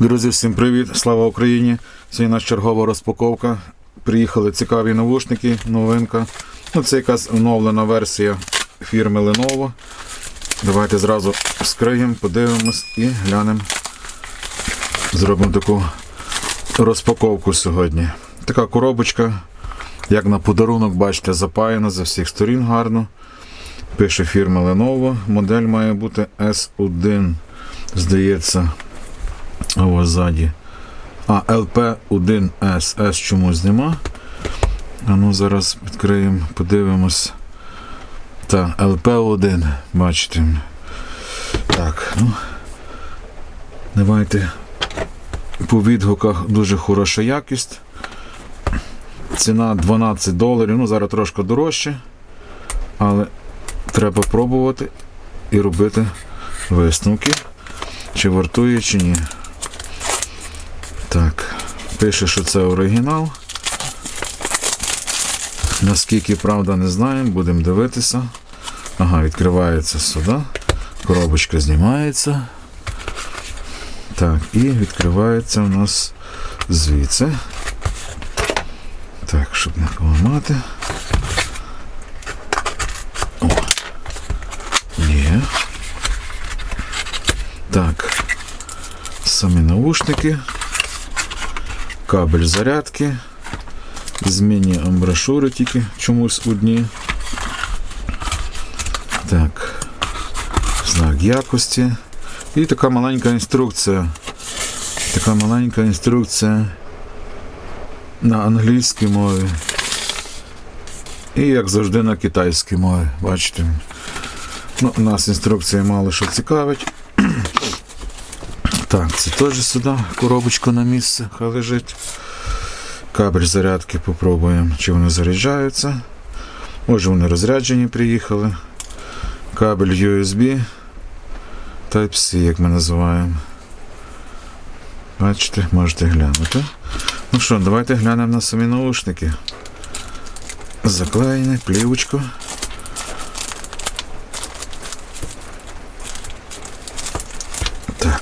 Друзі, всім привіт! Слава Україні! Сьогодні наша чергова розпаковка. Приїхали цікаві навушники, новинка. Ну, це якась оновлена версія фірми Lenovo. Давайте зразу вскриємо, подивимось і глянемо. Зробимо таку розпаковку сьогодні. Така коробочка, як на подарунок, бачите, запаяна за всіх сторін гарно. Пише фірма Lenovo. Модель має бути S1, здається. А ось ззаді. А, LP1S. S чомусь нема. А ну зараз відкриємо, подивимось. Так, LP1, бачите. Так, ну. Давайте по відгуках дуже хороша якість. Ціна 12 доларів. Ну, зараз трошки дорожче. Але треба пробувати і робити висновки, чи вартує, чи ні. Так, пише, що це оригінал. Наскільки правда не знаємо, будемо дивитися. Ага, відкривається сюди. Коробочка знімається. Так, і відкривається у нас звідси. Так, щоб не поламати. О. Є. Так. Самі наушники. Кабель зарядки. Змінні амбрашури тільки чомусь одні. Так. Знак якості. І така маленька інструкція. Така маленька інструкція на англійській мові. І як завжди на китайській мові. Бачите. Ну, нас інструкція мало що цікавить. Так, це теж сюди коробочка на місце хай лежить. Кабель зарядки попробуємо, чи вони заряджаються. Може вони розряджені приїхали. Кабель USB Type-C, як ми називаємо. Бачите, можете глянути. Ну що, давайте глянемо на самі наушники. Заклеєне, плівочку.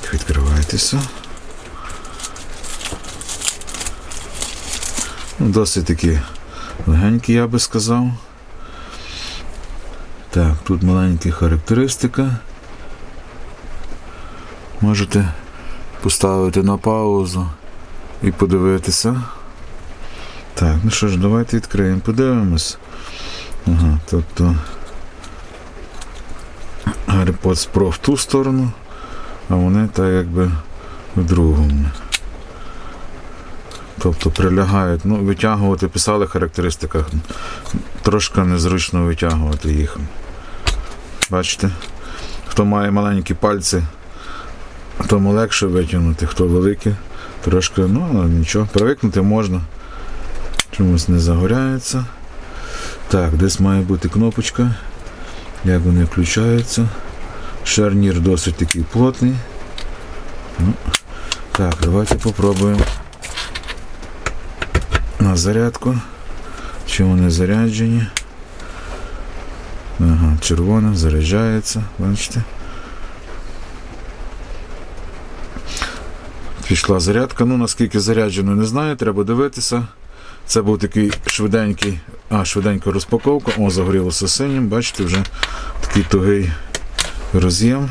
Так, відкривайтеся. Ну, Досить такі легенькі, я би сказав. Так, тут маленька характеристика. Можете поставити на паузу і подивитися. Так, ну що ж, давайте відкриємо, подивимось. Ага, тобто AirPods Pro в ту сторону, а вони так якби в другому. Тобто прилягають, ну, витягувати, писали в характеристиках, трошки незручно витягувати їх. Бачите? Хто має маленькі пальці, тому легше витягнути, хто великий, трошки, ну, нічого, привикнути можна. Чомусь не загоряється. Так, десь має бути кнопочка. Як вони включаються. Шарнір досить такий плотний. Ну, так, давайте попробуємо на зарядку. Чи вони заряджені? Ага, червона, заряджається, бачите. Пішла зарядка. Ну наскільки заряджено, не знаю, треба дивитися. Це був такий швиденький, а, швиденька розпаковка. О, загорілося синім, бачите, вже такий тугий роз'єм.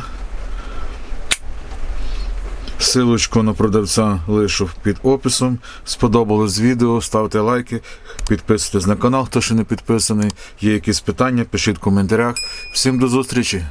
Силочку на продавця лишу під описом. Сподобалось відео, ставте лайки, підписуйтесь на канал, хто ще не підписаний. Є якісь питання, пишіть в коментарях. Всім до зустрічі!